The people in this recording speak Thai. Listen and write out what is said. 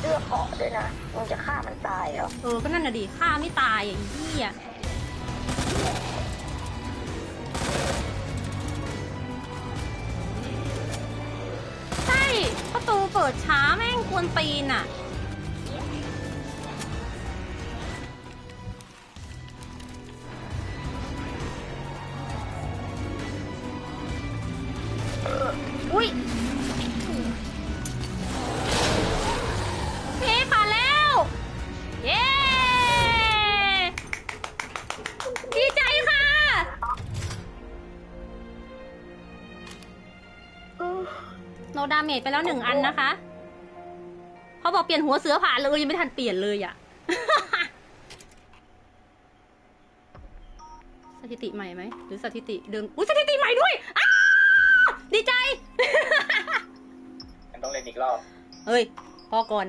เลือดออกด้วยนะมึงจะฆ่ามันตายเหรอ เออ ก็นั่นน่ะดิฆ่าไม่ตายอะไอ้เหี้ยใช่ประตูเปิดช้าแม่งกวนตีนอะ อุ้ย เราดาเมจไปแล้วหนึ่งอันนะคะเขาบอกเปลี่ยนหัวเสือผ่านเลยยังไม่ทันเปลี่ยนเลยอะสถิติใหม่ไหมหรือสถิติเดิมอุ้ยสถิติใหม่ด้วยอ้าดีใจ มันต้องเล่นอีกรอบ เฮ้ยพอก่อน